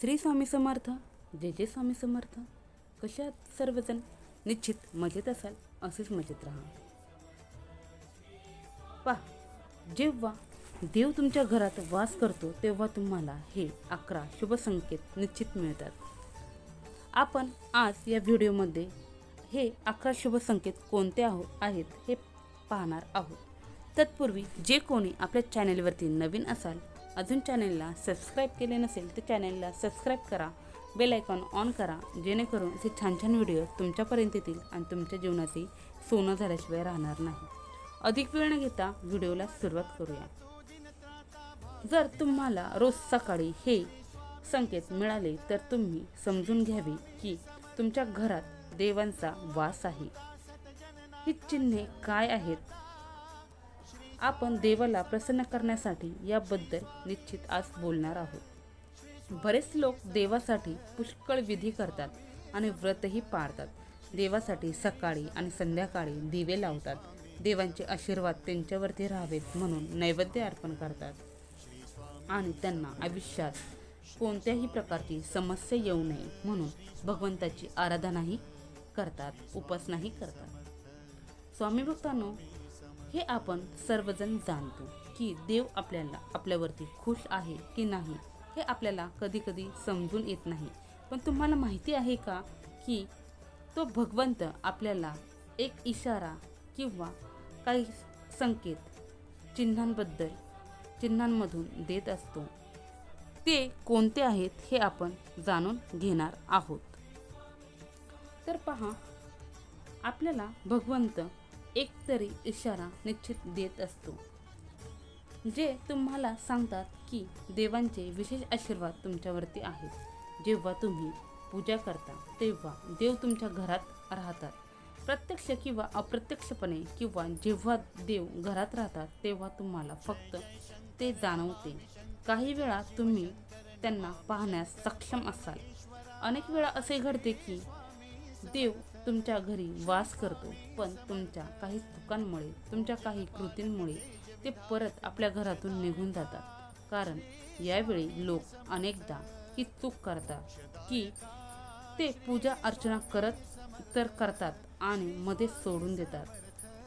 श्री स्वामी समर्थ जे जे स्वामी समर्थ. कशात सर्वजण निश्चित मजेत असाल असेच मजेत राहा. पहा जेव्हा देव तुमच्या घरात वास करतो तेव्हा तुम्हाला हे अकरा शुभ संकेत निश्चित मिळतात. आपण आज या व्हिडिओमध्ये हे अकरा शुभ संकेत कोणते आहो आहेत हे पाहणार आहोत. तत्पूर्वी जे कोणी आपल्या चॅनेलवरती नवीन असाल अजून चॅनेलला सबस्क्राईब केले नसेल तर चॅनेलला सबस्क्राईब करा बेल आयकॉन ऑन करा जेणेकरून असे छान छान व्हिडिओ तुमच्यापर्यंत येतील आणि तुमच्या जीवनाचे सोनं झाल्याशिवाय राहणार नाही. अधिक वेळ न घेता व्हिडिओला सुरुवात करूया. जर तुम्हाला रोज सकाळी हे संकेत मिळाले तर तुम्ही समजून घ्यावे की तुमच्या घरात देवांचा वास आहे. ही चिन्हे काय आहेत? आपण देवाला प्रसन्न करण्यासाठी याबद्दल निश्चित आज बोलणार आहोत. बरेच लोक देवासाठी पुष्कळ विधी करतात आणि व्रतही पाळतात. देवासाठी सकाळी आणि संध्याकाळी दिवे लावतात. देवांचे आशीर्वाद त्यांच्यावरती राहावेत म्हणून नैवेद्य अर्पण करतात. आणि त्यांना आयुष्यात कोणत्याही प्रकारची समस्या येऊ नये म्हणून भगवंताची आराधनाही करतात उपासनाही करतात. स्वामी भक्तांनो हे आपण सर्वजण जाणतो की देव आपल्याला आपल्यावरती खुश आहे की नाही हे आपल्याला कधी कधी समजून येत नाही. पण तुम्हाला माहिती आहे का की तो भगवंत आपल्याला एक इशारा किंवा काही संकेत चिन्हांबद्दल चिन्हांमधून देत असतो. ते कोणते आहेत हे आपण जाणून घेणार आहोत. तर पहा आपल्याला भगवंत एक तरी इशारा निश्चित देत असतो. जे तुम्हाला सांगतात की देवांचे विशेष आशीर्वाद तुमच्यावरती आहेत. जेव्हा तुम्ही पूजा करता तेव्हा देव तुमच्या घरात राहतात. प्रत्यक्ष किंवा अप्रत्यक्षपणे किंवा जेव्हा देव घरात राहतात तेव्हा तुम्हाला फक्त ते जाणवते. काही वेळा तुम्ही त्यांना पाहण्यास सक्षम असाल. अनेक वेळा असे घडते की देव तुमच्या घरी वास करतो पण तुमच्या काही चुकांमुळे तुमच्या काही कृतींमुळे ते परत आपल्या घरातून निघून जातात. कारण यावेळी लोक अनेकदा ही चूक करतात की ते पूजा अर्चना करत तर करतात आणि मध्ये सोडून देतात.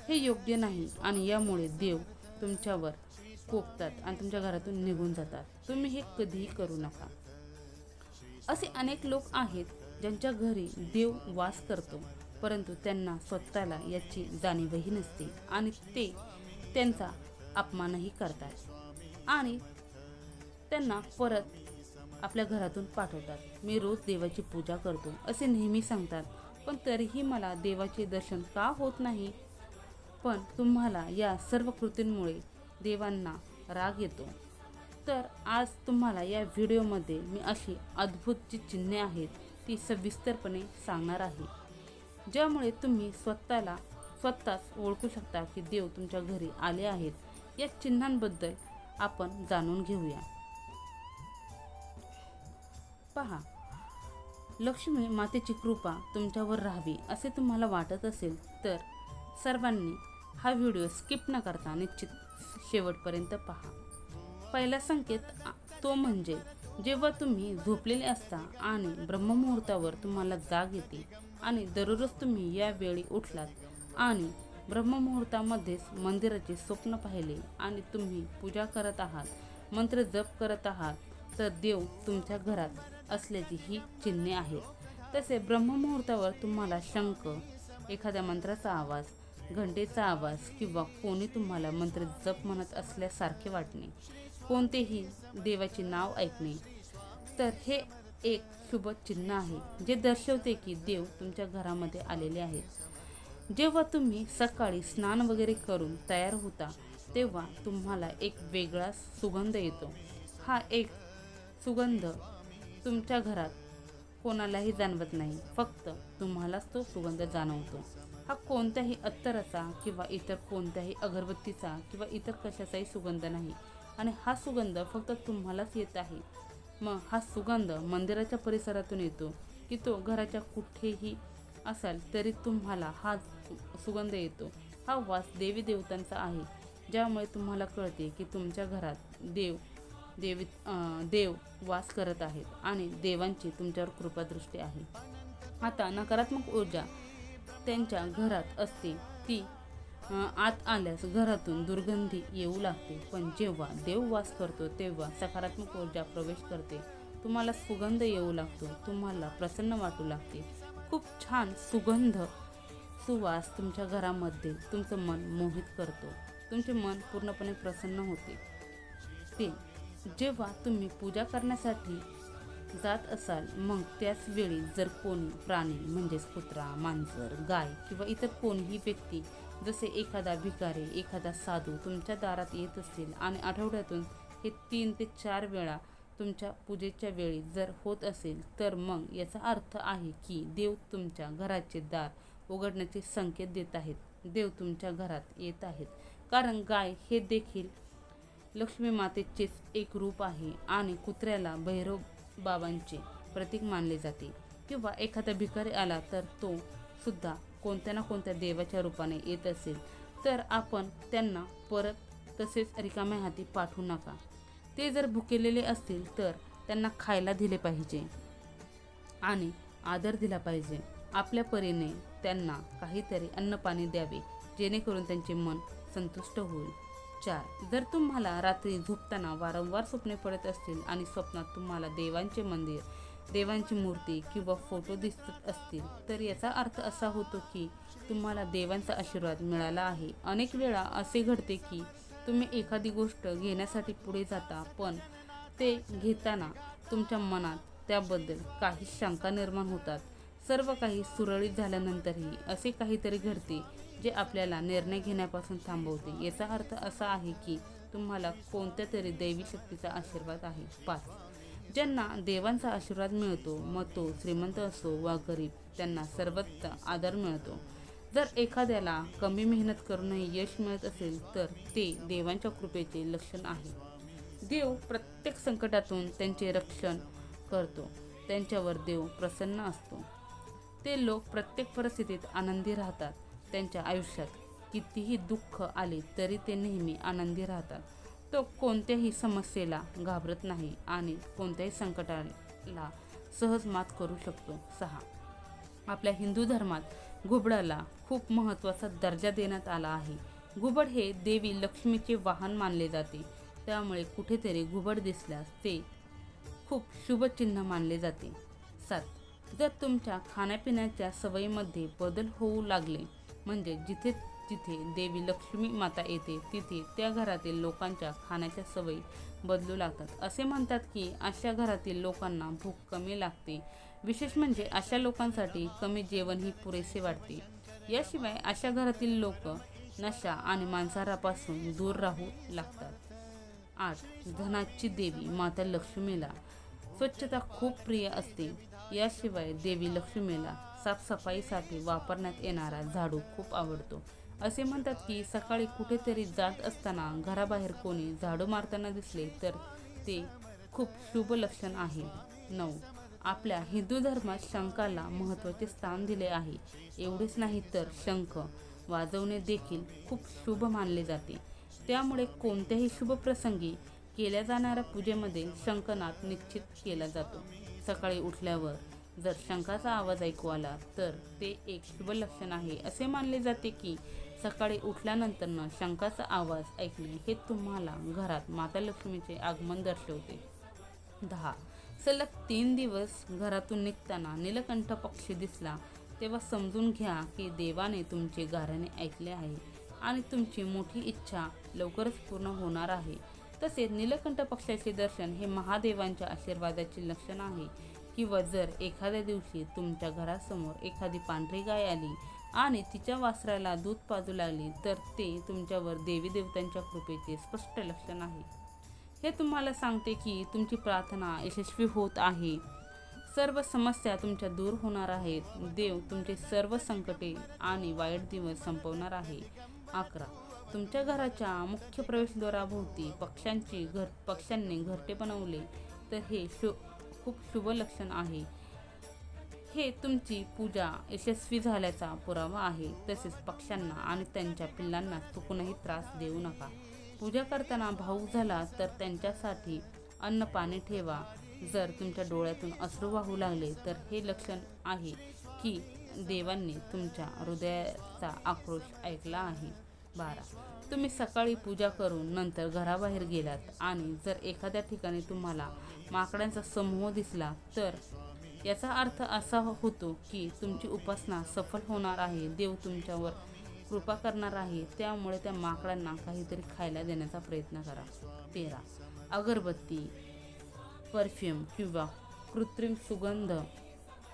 हे योग्य नाही आणि यामुळे देव तुमच्यावर कोपतात आणि तुमच्या घरातून निघून जातात. तुम्ही हे कधीही करू नका. असे अनेक लोक आहेत ज्यांच्या घरी देव वास करतो परंतु त्यांना स्वतःला याची जाणीवही नसते आणि ते त्यांचा अपमानही करतात आणि त्यांना परत आपल्या घरातून पाठवतात. मी रोज देवाची पूजा करतो असे नेहमी सांगतात. पण तरीही मला देवाचे दर्शन का होत नाही? पण तुम्हाला या सर्व कृतींमुळे देवांना राग येतो. तर आज तुम्हाला या व्हिडिओमध्ये मी अशी अद्भुत जी चिन्हे आहेत ती सविस्तरपणे सांगणार आहे. ज्यामुळे तुम्ही स्वतःला स्वतःच ओळखू शकता की देव तुमच्या घरी आले आहेत. या चिन्हांबद्दल आपण जाणून घेऊया. पहा. लक्ष्मी मातेची कृपा तुमच्यावर राहावी असे तुम्हाला वाटत असेल तर सर्वांनी हा व्हिडिओ स्किप न करता निश्चित शेवटपर्यंत पहा. पहिला संकेत तो म्हणजे जेव्हा तुम्ही झोपलेले असता आणि ब्रह्ममुहूर्तावर तुम्हाला जाग येते आणि दररोज तुम्ही यावेळी उठलात आणि ब्रह्ममुहूर्तामध्येच मंदिराचे स्वप्न पाहिले आणि तुम्ही पूजा करत आहात मंत्र जप करत आहात तर देव तुमच्या घरात असल्याची ही चिन्हे आहेत. तसे ब्रह्ममुहूर्तावर तुम्हाला शंख एखाद्या मंत्राचा आवाज घंटेचा आवाज किंवा कोणी तुम्हाला मंत्र जप म्हणत असल्यासारखे वाटणे. कोणतेही देवाचे नाव ऐकणे. तर हे एक शुभ चिन्ह आहे जे दर्शवते की देव तुमच्या घरामध्ये आलेले आहेत. जेव्हा तुम्ही सकाळी स्नान वगैरे करून तयार होता तेव्हा तुम्हाला एक वेगळा सुगंध येतो. हा एक सुगंध तुमच्या घरात कोणालाही जाणवत नाही फक्त तुम्हालाच तो सुगंध जाणवतो. हा कोणत्याही अत्तराचा किंवा इतर कोणत्याही अगरबत्तीचा किंवा इतर कशाचाही सुगंध नाही. आणि हा सुगंध फक्त तुम्हालाच येत आहे. मग हा सुगंध मंदिराच्या परिसरातून येतो की तो घराच्या कुठेही असाल तरी तुम्हाला हा सुगंध येतो. हा वास देवी देवतांचा आहे. ज्यामुळे तुम्हाला कळते की तुमच्या घरात देव देवी देव वास करत आहेत आणि देवांची तुमच्यावर कृपादृष्टी आहे. आता नकारात्मक ऊर्जा त्यांच्या घरात असते ती आत आल्यास घरातून दुर्गंधी येऊ लागते. पण जेव्हा देव वास करतो तेव्हा सकारात्मक ऊर्जा प्रवेश करते. तुम्हाला सुगंध येऊ लागतो. तुम्हाला प्रसन्न वाटू लागते. खूप छान सुगंध सुवास तुमच्या घरामध्ये तुमचं मन मोहित करतो. तुमचे मन पूर्णपणे प्रसन्न होते. ते जेव्हा तुम्ही पूजा करण्यासाठी जात असाल मग त्याच वेळी जर कोणी प्राणी म्हणजेच कुत्रा मांजर गाय किंवा इतर कोणीही व्यक्ती जसे एखादा भिकारी एखादा साधू तुमच्या दारात येत असतील आणि आठवड्यातून हे तीन ते चार वेळा तुमच्या पूजेच्या वेळी जर होत असेल तर मग याचा अर्थ आहे की देव तुमच्या घराचे दार उघडण्याचे संकेत देत आहेत. देव तुमच्या घरात येत आहेत. कारण गाय हे देखील लक्ष्मी मातेचेच एक रूप आहे आणि कुत्र्याला भैरव बाबांचे प्रतीक मानले जाते. किंवा एखादा भिकारी आला तर तो सुद्धा कोणत्या ना कोणत्या देवाच्या रूपाने येत असेल तर आपण त्यांना परत तसेच रिकाम्या हाती पाठवू नका. ते जर भुकेलेले असतील तर त्यांना खायला दिले पाहिजे आणि आदर दिला पाहिजे. आपल्या परीने त्यांना काहीतरी अन्नपाणी द्यावे जेणेकरून त्यांचे मन संतुष्ट होईल. चार जर तुम्हाला रात्री झोपताना वारंवार स्वप्ने पडत असतील आणि स्वप्नात तुम्हाला देवांचे मंदिर देवांची मूर्ती किंवा फोटो दिसत असतील तर याचा अर्थ असा होतो की तुम्हाला देवांचा आशीर्वाद मिळाला आहे. अनेक वेळा असे घडते की तुम्ही एखादी गोष्ट घेण्यासाठी पुढे जाता पण ते घेताना तुमच्या मनात त्याबद्दल काही शंका निर्माण होतात. सर्व काही सुरळीत झाल्यानंतरही असे काहीतरी घडते जे आपल्याला निर्णय घेण्यापासून थांबवते. याचा अर्थ असा आहे की तुम्हाला कोणत्या तरी दैवी शक्तीचा आशीर्वाद आहे. पाच. ज्यांना देवांचा आशीर्वाद मिळतो मग तो श्रीमंत असो वा गरीब त्यांना सर्वत्र आदर मिळतो. जर एखाद्याला कमी मेहनत करूनही यश मिळत असेल तर ते देवांच्या कृपेचे लक्षण आहे. देव प्रत्येक संकटातून त्यांचे रक्षण करतो. त्यांच्यावर देव प्रसन्न असतो. ते लोक प्रत्येक परिस्थितीत आनंदी राहतात. त्यांच्या आयुष्यात कितीही दुःख आले तरी ते नेहमी आनंदी राहतात. तो कोणत्याही समस्येला घाबरत नाही आणि कोणत्याही संकटाला सहज मात करू शकतो. सहा. आपल्या हिंदू धर्मात घुबडाला खूप महत्त्वाचा दर्जा देण्यात आला आहे. घुबड हे देवी लक्ष्मीचे वाहन मानले जाते. त्यामुळे कुठेतरी घुबड दिसल्यास ते खूप शुभचिन्ह मानले जाते. सात. जर तुमच्या खाण्यापिण्याच्या सवयीमध्ये बदल होऊ लागले म्हणजे जिथे जिथे देवी लक्ष्मी माता येते तिथे त्या घरातील लोकांच्या खाण्याच्या सवयी बदलू लागतात. असे म्हणतात की अशा घरातील लोकांना भूक कमी लागते. विशेष म्हणजे अशा लोकांसाठी कमी जेवण ही पुरेसे वाटते. याशिवाय अशा घरातील लोक नशा आणि मांसाहारापासून दूर राहू लागतात. आठ धनाची देवी माता लक्ष्मीला स्वच्छता खूप प्रिय असते. याशिवाय देवी लक्ष्मीला साफसफाईसाठी वापरण्यात येणारा झाडू खूप आवडतो. असे म्हणतात की सकाळी कुठेतरी जात असताना घराबाहेर कोणी झाडू मारताना दिसले तर ते खूप शुभ लक्षण आहे. नऊ. आपल्या हिंदू धर्मात शंखाला महत्त्वाचे स्थान दिले आहे. एवढेच नाही तर शंख वाजवणे देखील खूप शुभ मानले जाते. त्यामुळे कोणत्याही शुभ प्रसंगी केल्या जाणाऱ्या पूजेमध्ये शंखनाद निश्चित केला जातो. सकाळी उठल्यावर जर शंखाचा आवाज ऐकू आला तर ते एक शुभ लक्षण आहे. असे मानले जाते की सकाळी उठल्यानंतरनं शंखाचा आवाज ऐकणे हे तुम्हाला घरात माता लक्ष्मीचे आगमन दर्शवते. दहा. सलग तीन दिवस घरातून निघताना नीलकंठ पक्षी दिसला. तेव्हा समजून घ्या की देवाने तुमचे गाऱ्हाणे ऐकले आहे आणि तुमची मोठी इच्छा लवकरच पूर्ण होणार आहे. तसेच नीलकंठ पक्षाचे दर्शन हे महादेवांच्या आशीर्वादाचे लक्षण आहे. किंवा जर एखाद्या दिवशी तुमच्या घरासमोर एखादी पांढरी गाय आली आणि तिच्या वासराला दूध पाजू लागली तर ते तुमच्यावर देवी देवतांच्या कृपेचे स्पष्ट लक्षण आहे. हे तुम्हाला सांगते की तुमची प्रार्थना यशस्वी होत आहे. सर्व समस्या तुमच्या दूर होणार आहेत. देव तुमचे सर्व संकटे आणि वाईट दिवस संपवणार आहे. अकरा. तुमच्या घराच्या मुख्य प्रवेशद्वाराभोवती पक्ष्यांची घर पक्ष्यांनी घरटे बनवले तर हे शु खूप शुभ लक्षण आहे. हे तुमची पूजा यशस्वी झाल्याचा पुरावा आहे. तसेच पक्ष्यांना आणि त्यांच्या पिल्लांना चुकूनही त्रास देऊ नका. पूजा करताना भाऊक झाला तर त्यांच्यासाठी अन्न पाणी ठेवा. जर तुमच्या डोळ्यातून अश्रू वाहू लागले तर हे लक्षण आहे की देवांनी तुमच्या हृदयाचा आक्रोश ऐकला आहे. बारा. तुम्ही सकाळी पूजा करून नंतर घराबाहेर गेलात आणि जर एखाद्या ठिकाणी तुम्हाला माकडांचा समूह दिसला तर याचा अर्थ असा होतो की तुमची उपासना सफल होणार आहे देव तुमच्यावर कृपा करणार आहे त्यामुळे त्या माकडांना काहीतरी खायला देण्याचा प्रयत्न करा. तेरा. अगरबत्ती परफ्यूम किंवा कृत्रिम सुगंध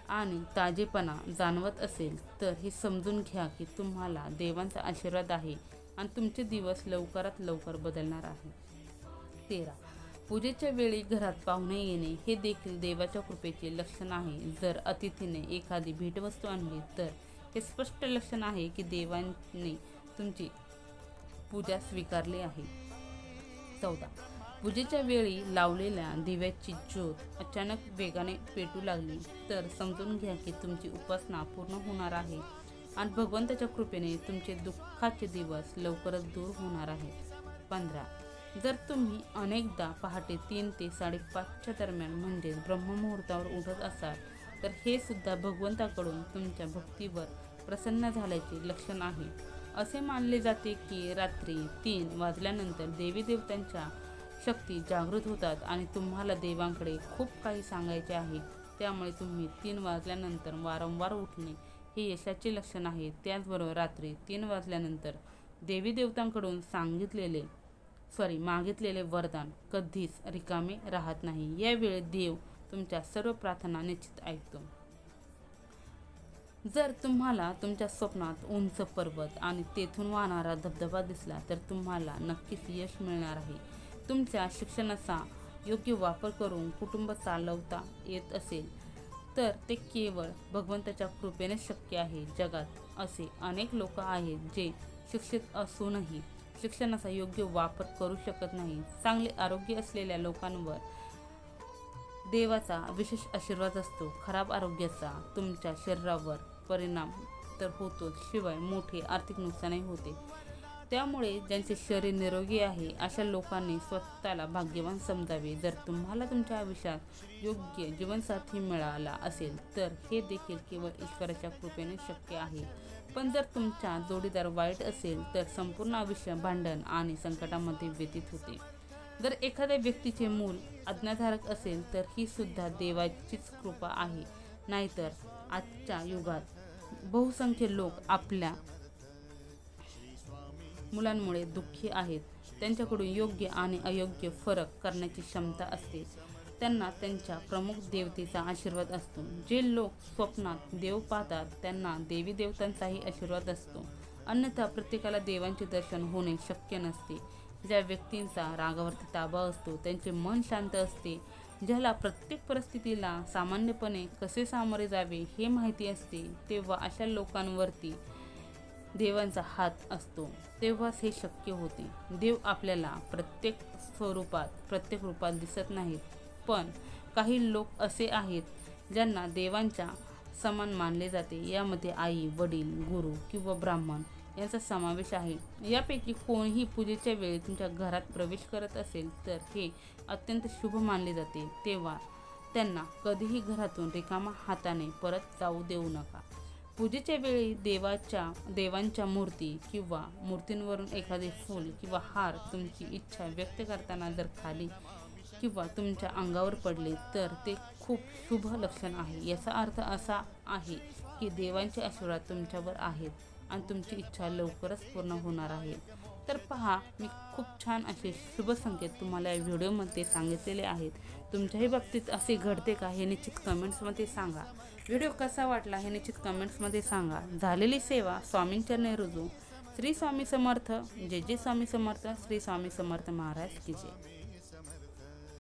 आणि ताजेपणा जाणवत असेल तर हे समजून घ्या की तुम्हाला देवांचा आशीर्वाद आहे आणि तुमचे दिवस लवकरात लवकर बदलणार आहे. तेरा. पूजेच्या वेळी घरात पाहुणे येणे हे देखील देवाच्या कृपेचे लक्षण आहे. जर अतिथीने एखादी भेटवस्तू आणली तर हे स्पष्ट लक्षण आहे की देवाने तुमची पूजा स्वीकारली आहे. चौदा. पूजेच्या वेळी लावलेल्या दिव्याची ज्योत अचानक वेगाने पेटू लागली तर समजून घ्या की तुमची उपासना पूर्ण होणार आहे आणि भगवंताच्या कृपेने तुमचे दुःखाचे दिवस लवकरच दूर होणार आहेत. पंधरा. जर तुम्ही अनेकदा पहाटे तीन ते साडेपाचच्या दरम्यान म्हणजेच ब्रह्ममुहूर्तावर उठत असाल तर हे सुद्धा भगवंताकडून तुमच्या भक्तीवर प्रसन्न झाल्याचे लक्षण आहे. असे मानले जाते की रात्री तीन वाजल्यानंतर देवी देवतांच्या शक्ती जागृत होतात आणि तुम्हाला देवांकडे खूप काही सांगायचे आहे. त्यामुळे तुम्ही तीन वाजल्यानंतर वारंवार उठणे हे यशाचे लक्षण आहे. त्याचबरोबर रात्री तीन वाजल्यानंतर देवी देवतांकडून सांगितलेले सॉरी मागितलेले वरदान कधीच रिकामे राहत नाही. यावेळी देव तुमच्या सर्व प्रार्थना निश्चित ऐकतो. जर तुम्हाला तुमच्या स्वप्नात उंच पर्वत आणि तेथून वाहणारा धबधबा दिसला तर तुम्हाला नक्कीच यश मिळणार आहे. तुमच्या शिक्षणाचा योग्य वापर करून कुटुंब चालवता येत असेल तर ते केवळ भगवंताच्या कृपेने शक्य आहे. जगात असे अनेक लोक आहेत जे शिक्षित असूनही शिक्षणाचा योग्य वापर करू शकत नाही. चांगले आरोग्य असलेल्या लोकांवर देवाचा विशेष आशीर्वाद असतो. खराब आरोग्याचा तुमच्या शरीरावर परिणाम तर होतोच. शिवाय मोठे आर्थिक नुकसानही होते. त्यामुळे ज्यांचे शरीर निरोगी आहे अशा लोकांनी स्वतःला भाग्यवान समजावे. जर तुम्हाला तुमच्या आयुष्यात योग्य जीवनसाथी मिळाला असेल तर हे देखील केवळ ईश्वराच्या कृपेने शक्य आहे. पण जर तुमचा जोडीदार वाईट असेल तर संपूर्ण आयुष्य भांडण आणि संकटामध्ये व्यतीत होते. जर एखाद्या व्यक्तीचे मूल आज्ञाधारक असेल तर ही सुद्धा देवाचीच कृपा आहे. नाहीतर आजच्या युगात बहुसंख्य लोक आपल्या मुलांमुळे दुःखी आहेत. त्यांच्याकडून योग्य आणि अयोग्य फरक करण्याची क्षमता असते. त्यांना त्यांच्या प्रमुख देवतेचा आशीर्वाद असतो. जे लोक स्वप्नात देव पाहतात त्यांना देवी देवतांचाही आशीर्वाद असतो. अन्यथा प्रत्येकाला देवांचे दर्शन होणे शक्य नसते. ज्या व्यक्तींचा रागावरती ताबा असतो त्यांचे मन शांत असते. ज्याला प्रत्येक परिस्थितीला सामान्यपणे कसे सामोरे जावे हे माहिती असते तेव्हा अशा लोकांवरती देवांचा हात असतो. तेव्हाच हे शक्य होते. देव आपल्याला प्रत्येक स्वरूपात प्रत्येक रूपात दिसत नाहीत. पण काही लोक असे आहेत ज्यांना देवांच्या समान मानले जाते. यामध्ये आई वडील गुरु किंवा ब्राह्मण यांचा समावेश आहे. यापैकी कोणीही पूजेच्या वेळी तुमच्या घरात प्रवेश करत असेल तर हे अत्यंत शुभ मानले जाते. तेव्हा त्यांना कधीही घरातून रिकामा हाताने परत जाऊ देऊ नका. पूजेच्या वेळी देवाच्या देवांच्या मूर्ती किंवा मूर्तींवरून एखादे फूल किंवा हार तुमची इच्छा व्यक्त करताना जर खाली किंवा तुमच्या अंगावर पडले तर ते खूप शुभ लक्षण आहे. याचा अर्थ असा आहे की देवांचे आशीर्वाद तुमच्यावर आहेत आणि तुमची इच्छा लवकरच पूर्ण होणार आहे. तर पहा मी खूप छान असे शुभ संकेत तुम्हाला या व्हिडिओमध्ये सांगितलेले आहेत. तुमच्याही बाबतीत असे घडते का हे निश्चित कमेंट्समध्ये सांगा. व्हिडिओ कसा वाटला हे निश्चित कमेंट्समध्ये सांगा. झालेली सेवा स्वामींच्या रुजू. श्री स्वामी समर्थ. जे जे स्वामी समर्थ. श्री स्वामी समर्थ महाराज की जय.